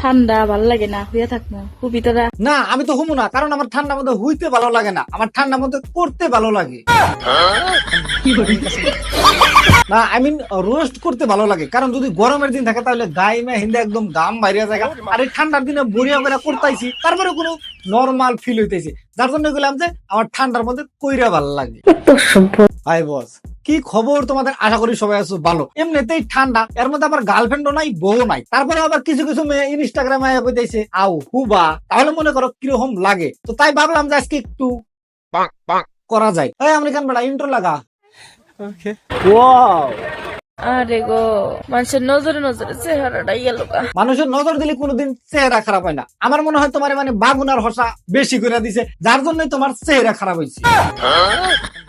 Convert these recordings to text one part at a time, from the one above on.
ঠান্ডা ভালো লাগে না হইয়া থাকব খুবই তোরা। না আমি তো হুমু না কারণ আমার ঠান্ডার মধ্যে হইতে ভালো লাগে না। আমার ঠান্ডার মধ্যে করতে ভালো লাগে। না আই মিন রোস্ট করতে ভালো লাগে। কারণ যদি গরমের দিন থাকে তাহলে গায়ে মে হিন্দে একদম গাম বাইরে যায়। আর এই ঠান্ডার দিনে বড়িয়া করে করতেছি তারপরে কোনো নর্মাল ফিল হইতেছে। যার জন্য গেলাম যে আমার ঠান্ডার মধ্যে কইরা ভালো লাগে। হাই বস কি খবর তোমাদের? আশা করি সবাই আছো ভালো। এমনিতেই ঠান্ডা এর মধ্যে আবার গার্লফ্রেন্ডও নাই বউ নাই। তারপরে আবার কিছু কিছু মেয়ে ইনস্টাগ্রামে কইতেছে আও হুবা। তাহলে মনে করো কীরকম লাগে। তো তাই ভাবলাম যে আজকে একটু করা যায়। এই আমেরিকান বেড়া ইন্ট্রো লাগা। Wow! আরে গো, মানুষের নজরে নজরে চেহারাটা মানুষের নজর দিলে কোনোদিন চেহারা খারাপ হয় না। আমার মনে হয় তোমার মানে বাগুনার হসা বেশি করে দিছে, যার জন্যই তোমার চেহারা খারাপ হয়েছে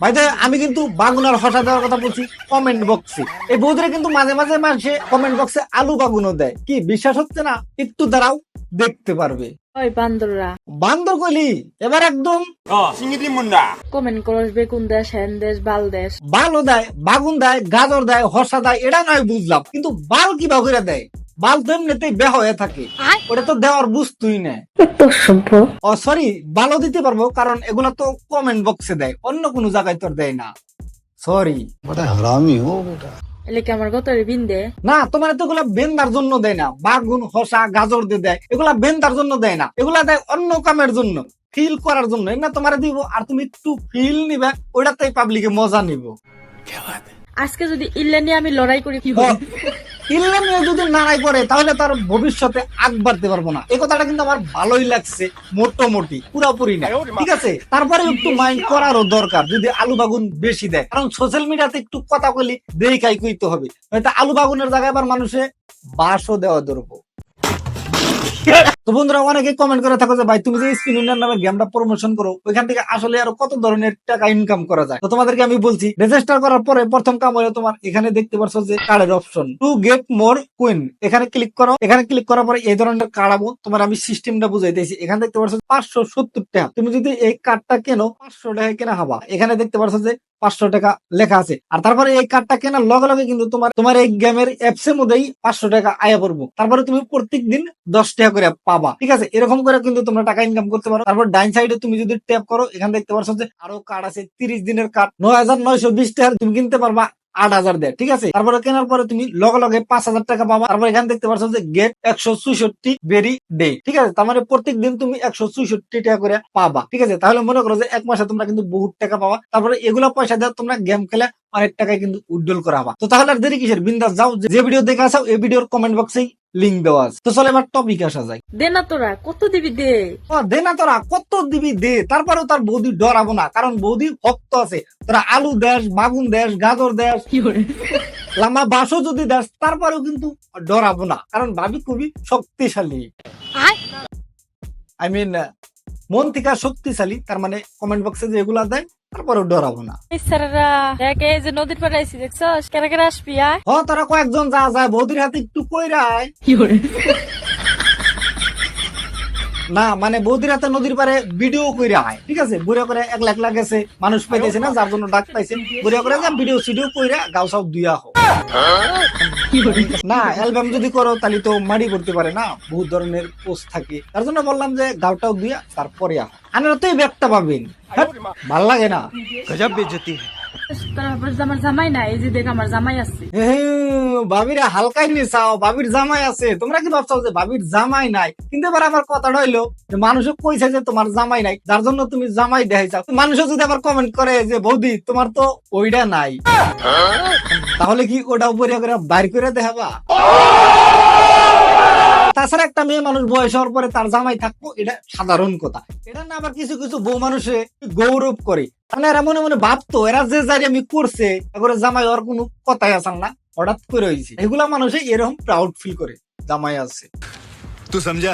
ভাই আমি কিন্তু বাগুনার হসা দেওয়ার কথা বলছি কমেন্ট বক্সে এই বৌদিরা কিন্তু মাঝে মাঝে মাসে কমেন্ট বক্সে আলু বাগুনও দেয়। কি, বিশ্বাস হচ্ছে না? একটু দাঁড়াও, দেখতে পারবে। বান্দর কইলি এবার একদম মুন্ডা। কমেন্ট করস বেগুন দেশ বাল দেশ। বালও দেয় বাগুন দেয় গাজর দেয় হর্ষা দেয় এটা নয় বুঝলাম কিন্তু বাল কি বাগুরা দেয়? বাল তো বেহ হয়ে থাকে। ওটা তো দেওয়ার বুঝতুই না ও সরি বালও দিতে পারব কারণ এগুলা তো কমেন্ট বক্সে দেয় অন্য কোনো জায়গায় তোর দেয় না। সরি হারামি হোক এলে কি আমার গতরে বিন্দে। না তোমার তো এগুলা বেন্দার জন্য দেয় না। বাগুন হসা গাজর দিয়ে দেয়। এগুলা বেন্দার জন্য দেয় না। এগুলা দেয় অন্য কামের জন্য। ফিল করার জন্য। না তোমার দিব আর তুমি একটু ফিল নিবে ওইটাতেই পাবলিকে মজা নিব। আজকে যদি ইল্লে নিয়ে আমি লড়াই করি কি হবে? ইল্লাম যদি নাড়াই করে তাহলে তার ভবিষ্যতে আগ বাড়তে পারব না। এই কথাটা কিন্তু আমার ভালোই লাগছে, মোটামুটি, পুরাপুরি না। ঠিক আছে? তারপরে একটু মাইন্ড করারও দরকার, যদি আলু বাগুন বেশি দেয়। কারণ সোশ্যাল মিডিয়াতে একটু কথা বলি দেখাই কইতে হবে। হয়তো আলু বাগুনের জায়গায় আবার মানুষে বাসও দেওয়া ধরবো তো বন্ধুরা অনেকে কমেন্ট করে থাকো যে, ভাই, তুমি যে স্পিন ইউনিয়ন নামে গেমটা প্রমোশন করো, ওইখান থেকে আসলে আরও কত ধরনের টাকা ইনকাম করা যায়? তো তোমাদেরকে আমি বলছি রেজিস্টার করার পরে প্রথম কাম হলো তোমার, এখানে দেখতে পাচ্ছ যে কার্ডের option to get more queen এখানে ক্লিক করো। এখানে ক্লিক করার পরে এই ধরনের কার্ড আবো। তোমার আমি সিস্টেমটা বুঝাইতেছি। এখানে দেখতে পাচ্ছ পাঁচশো সত্তর টাকা। তুমি যদি এই কার্ডটা কেনো, পাঁচশো টাকা কেনা হবা। এখানে দেখতে পাচ্ছ যে পাঁচশো টাকা লেখা আছে। আর তারপরে এই কার্ডটা কেনার লগে লগে কিন্তু তোমার তোমার এই গেমের অ্যাপস এর মধ্যেই পাঁচশো টাকা আয় পড়ব তারপরে তুমি প্রত্যেক দিন দশ টাকা করে পাবা। ঠিক আছে? এরকম করে কিন্তু তোমরা টাকা ইনকাম করতে পারো। তারপর ডাইন সাইডে তুমি যদি ট্যাপ করো, এখানে দেখতে পারছ যে আরও কার্ড আছে। তিরিশ দিনের কার্ড নয় হাজার নয়শো বিশ টাকা তুমি কিনতে পারবা। আট হাজার দেয়, ঠিক আছে? তারপরে কেনার পরে তুমি লগে লগে পাঁচ হাজার টাকা পাবা। তারপর এখানে দেখতে পাচ্ছ যে গেট একশো চৌষট্টি বেরি ডে ঠিক আছে? তার মানে প্রত্যেক দিন তুমি একশো চৌষট্টি টাকা করে পাবা, ঠিক আছে? তাহলে মনে করো যে এক মাসে তোমরা কিন্তু বহুত টাকা পাবা। তারপরে এগুলো পয়সা দিয়ে তোমরা গেম খেলে অনেক টাকায় কিন্তু উজ্জ্বল করা হবা তো তাহলে আর দেরি কিসের? বিন্দাস যাও, যে ভিডিও দেখে আসাও এই ভিডিওর কমেন্ট বক্সেই লিঙ্ক দেওয়া আছে। তো চলো এবার টপিক আসা যায় দে না তোরা কত দিবি দে? দে না তোরা কত দিবি দে? তারপরেও তার বৌদি ডরাবো না কারণ বৌদি ভক্ত আছে। তোরা আলু দেশ বাগুন দেশ গাজর দেশ কি করে? লাম্বা বাসও যদি দেশ তারপরেও কিন্তু ডরাবো না কারণ ভাবি খুবই শক্তিশালী। আই মিন মন থেকে শক্তিশালী তার মানে কমেন্ট বক্সে যেগুলা দেয় তারপরেও ডরাবো না। যে নদীর পাড়ে দেখছ? কেন কেন আসবি হ তোরা কয়েকজন যা যায় বৌদির হাতে একটু কইরায় কি করে না মানে বৌদির হাতে নদীর পারে ভিডিও করে আয় ঠিক আছে? বুড়া করে এক লাখ লাখ গেছে মানুষ পাইতেছে না যার জন্য ডাক পাইছে বুড়া করে যা ভিডিও সিডিও কইরা গাও সব দুইয়া হোক না অ্যালবাম যদি করো তাহলে তো মারি করতে পারে না। বহু ধরনের পোস্ট থাকে। তার জন্য বললাম যে গাওটাও দিয়া তারপরে আহ। আনারা তো ব্যক্তা পাবেন। হ্যাঁ, ভালো লাগে না। গজব বেজতি। জামাই না এই যে দেখ আমার জামাই আছে। ভাবিরা হালকাই নি চাও ভাবির জামাই আছে। তোমরা কি ভাবছ যে ভাবির জামাই নাই? কিন্তু এবার আমার কথা রইল যে মানুষও কইছে যে তোমার জামাই নাই যার জন্য তুমি জামাই দেখাইছাও মানুষও যদি আবার কমেন্ট করে যে বৌদি তোমার তো ওইটা নাই। তাহলে কি ওটা উপরে করে বাইর করে দেখাবা? একটা মেয়ে মানুষ বয়স হওয়ার পরে তার জামাই থাকব, এটা সাধারণ কথা। এটা না আবার কিছু কিছু বউ মানুষে গৌরব করে। মানে এরা মনে মনে ভাবতো, এরা যে যাই আমি করছে এগুলো জামাই ওর কোনো কথাই আসাম না। হঠাৎ করে হয়েছে এগুলা মানুষে এরকম প্রাউড ফিল করে, জামাই আছে। তুই সমঝা?